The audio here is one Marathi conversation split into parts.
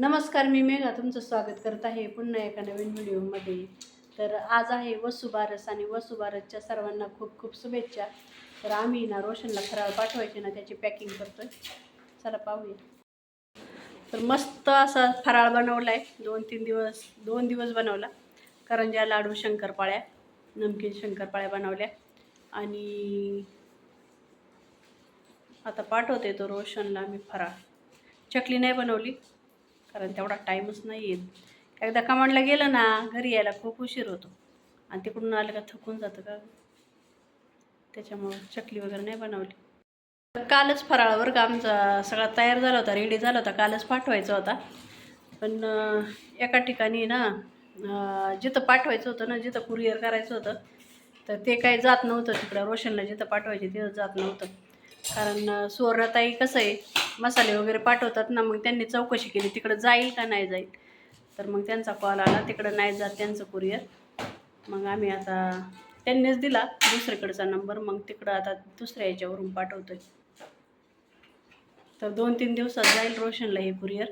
नमस्कार मी मेघा तुमचं स्वागत करत आहे पुन्हा एका नवीन व्हिडिओमध्ये. तर आज आहे वसुबारस आणि वसुबारसच्या सर्वांना खूप खूप शुभेच्छा. तर आम्ही ना रोशनला फराळ पाठवायचे ना त्याची पॅकिंग करतोय. चला पाहूया. तर मस्त असा फराळ बनवला आहे दोन तीन दिवस दोन दिवस बनवला. करंजा लाडू शंकरपाळ्या नमकीन शंकरपाळ्या बनवल्या. आणि आता पाठवते तो रोशनला मी फराळ. चकली नाही बनवली. कारण तेवढा टाईमच नाही येत. एकदा कमांडला गेलं ना घरी यायला खूप उशीर होतो. आणि तिकडून आलं का थकून जातं का? त्याच्यामुळं चकली वगैरे नाही बनवली. कालच फराळावर का आमचा सगळा तयार झाला होता रेडी झाला होता. कालच पाठवायचा होता. पण एका ठिकाणी ना जिथं पाठवायचं होतं ना जिथं कुरिअर करायचं होतं तर ते काही जात नव्हतं तिकडं. रोशनला जिथं पाठवायचे तिथं जात नव्हतं. कारण अं, सुवर्णाताई कसं आहे मसाले वगैरे पाठवतात ना मग त्यांनी चौकशी केली तिकडं जाईल का नाही जाईल. तर मग त्यांचा कॉल आला तिकडं नाही जात त्यांचं कुरिअर मग आम्ही आता त्यांनीच दिला दुसरीकडचा नंबर मग तिकडं आता दुसऱ्या याच्यावरून पाठवतोय. तर दोन तीन दिवसात जाईल रोशनला हे कुरिअर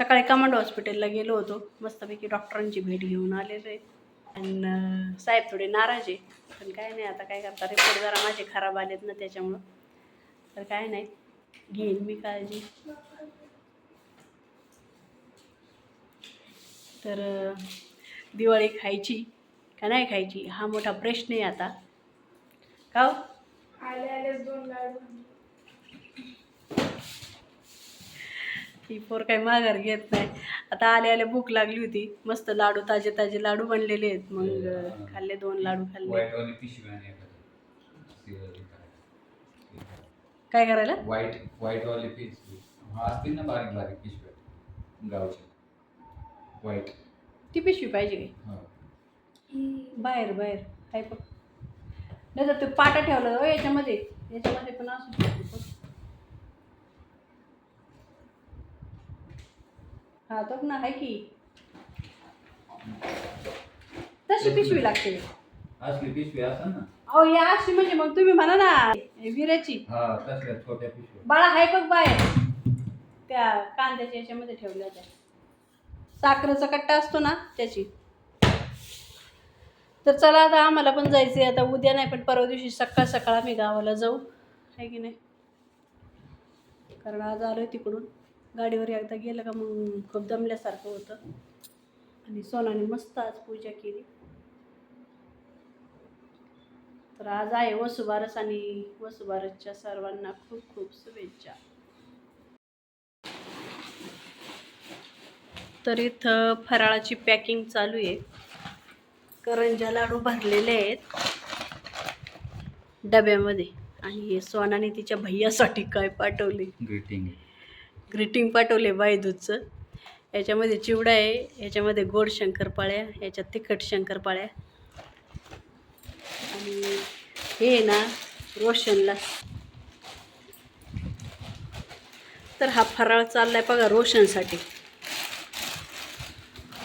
सकाळी कमांड हॉस्पिटलला गेलो होतो मस्तपैकी डॉक्टरांची भेट घेऊन आलेलो आहे. आणि साहेब थोडे नाराज आहे. पण काय नाही आता काय करता रिपोर्ट जरा माझे खराब आलेत ना त्याच्यामुळं. तर काय नाही. घेईन मी काळजी. तर दिवाळी खायची का नाही खायची हा मोठा प्रश्न आहे आता. का हो? आले आले दोन लाडू ही पोर काही माघार घेत नाही. आता आले आले भूक लागली होती. मस्त लाडू ताजे ताजे लाडू बनलेले आहेत. मग खाल्ले दोन लाडू खाल्ले व्हाईटवाली पिशवी आणि एखादं काय करायला? व्हाईट व्हाईटवाली पिशवी हा असतील ना बारीक बारीक पिशव्या. गावची. व्हाईट ती पिशवी पाहिजे काय हा. बाहेर बाहेर. काय बघ. नाही तर ते पाटा ठेवलं हो याच्यामध्ये. याच्यामध्ये पण असू. हा तो ना आहे की. तशी पिशवी लागते. असली पिशवी असेल ना. अहो या अशी म्हणजे मग तुम्ही म्हणा ना. विऱ्याची हा तसल्या छोट्या पिशव्या. बाळा हाय बघ बाहेर त्या कांद्याच्या याच्यामध्ये ठेवल्या त्या. साखरेचा कट्टा असतो ना त्याची. तर चला आता आम्हाला पण जायचं आहे आता उद्या नाही पण परवा दिवशी सकाळ सकाळ आम्ही गावाला जाऊ. आहे की नाही? कारण आज आलो आहे तिकडून. गाडीवर एकदा गेलं का मग खूप दमल्यासारखं होतं. आणि सोनाने मस्त आज पूजा केली. तर आज आहे वसुबारस आणि वसुबारसच्या सर्वांना खूप खूप शुभेच्छा. तर इथं फराळाची पॅकिंग चालू आहे. करंजा लाडू भरलेले आहेत. डब्यामध्ये. आणि हे सोनाने तिच्या भैयासाठी काय पाठवले? ग्रीटिंग ग्रीटिंग पाठवले बायदूधचं याच्यामध्ये चिवडा आहे याच्यामध्ये गोड शंकरपाळ्या याच्यात तिखट शंकरपाळ्या. आणि हे आहे ना रोशनला. तर हा फराळ चाललाय बघा रोशनसाठी.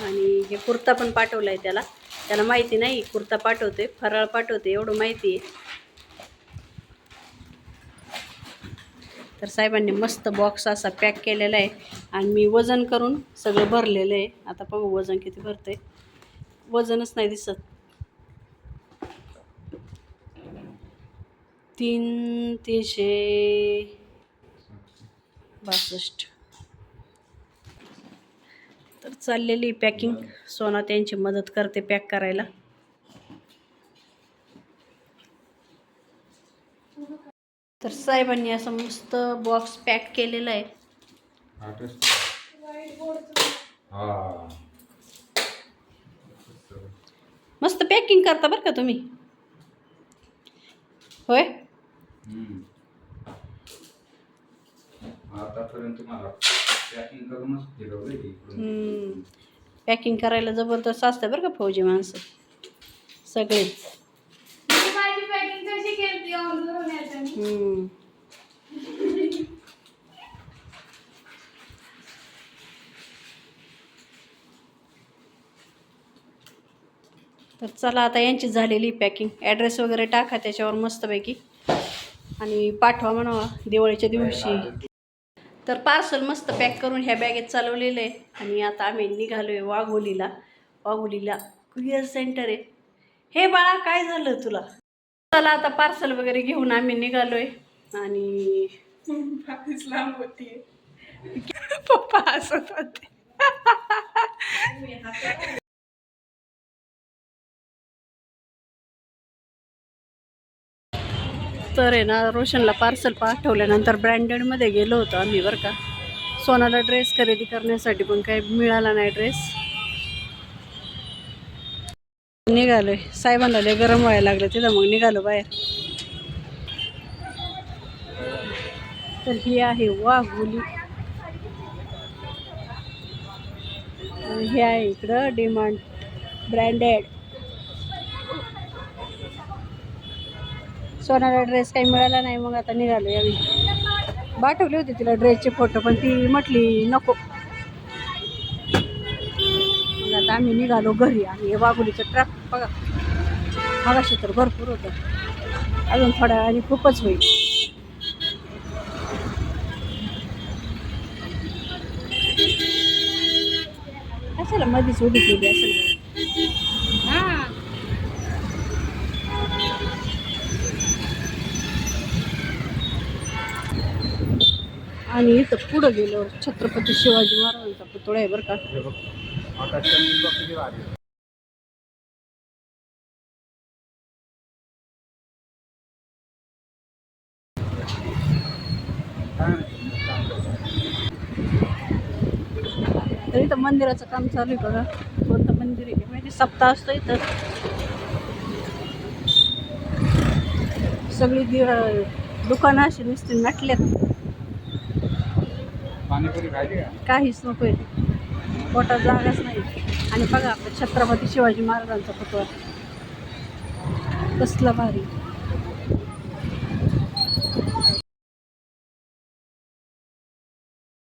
आणि हे कुर्ता पण पाठवला आहे त्याला. त्याला माहिती नाही कुर्ता पाठवते फराळ पाठवते एवढं माहिती आहे. तर साहेबांनी मस्त बॉक्स असा पॅक केलेला आहे. आणि मी वजन करून सगळं भरलेलं आहे. आता बघू वजन किती भरते वजनच नाही दिसत. तीन तीनशे बासष्ट. तर चाललेली पॅकिंग सोना त्यांची मदत करते पॅक करायला. तर साहेबांनी असं मस्त बॉक्स पॅक केलेला आहे. मस्त पॅकिंग करता बरं का तुम्ही? होय. आतापर्यंत मला पॅकिंग करूनच फिरवलं इकडून पॅकिंग करायला जबरदस्त असतं बरं का फौजी माणसं. सगळेच. मी माझी पॅकिंग कशी केली ऑर्डर याचं मी? हम्म. तर चला आता यांची झालेली पॅकिंग ॲड्रेस वगैरे टाका त्याच्यावर मस्तपैकी. आणि पाठवा म्हणावा दिवाळीच्या दिवशी. तर पार्सल मस्त पॅक करून ह्या बॅगेत चालवलेलं आहे. आणि आता आम्ही निघालो आहे वाघोलीला. वाघोलीला कुरिअर सेंटर आहे. हे बाळा काय झालं तुला? चला आता पार्सल वगैरे घेऊन आम्ही निघालोय. आणि लांब होती पप्पा हसत होते. तर आहे ना रोशनला पार्सल पाठवल्यानंतर ब्रँडेडमध्ये गेलो होतो आम्ही बरं का. सोनाला ड्रेस खरेदी करण्यासाठी पण काही मिळाला नाही ड्रेस निघालोय. साहेबांना लय गरम व्हायला लागलं तिथं मग निघालो बाहेर. तर ही आहे वाघोली. आणि हे आहे इकडं डिमांड ब्रँडेड सोनाला ड्रेस काही मिळाला नाही मग आता निघालो यावेळी पाठवले होते तिला ड्रेसचे फोटो पण ती म्हटली नको. मग आता आम्ही निघालो घरी आणि हे वाघोलीचं ट्रॅक बघा. मागाशी तर भरपूर होतं. अजून थोड्या आणि खूपच होईल. कशाला मध्येच उभी केली असेल? आणि इथं पुढं गेल्यावर छत्रपती शिवाजी महाराजांचा पुतळा आहे बरं का. तर इथं मंदिराचं काम चालू आहे बघा. कोणतं मंदिर आहे? माहिती सप्ताह असतो इथं. सगळी दुकानं अशी नुसती नटल्यात. काहीच नको आहे पोटात जागाच नाही. आणि बघा आपल्या छत्रपती शिवाजी महाराजांचा पुतळा कसला भारी.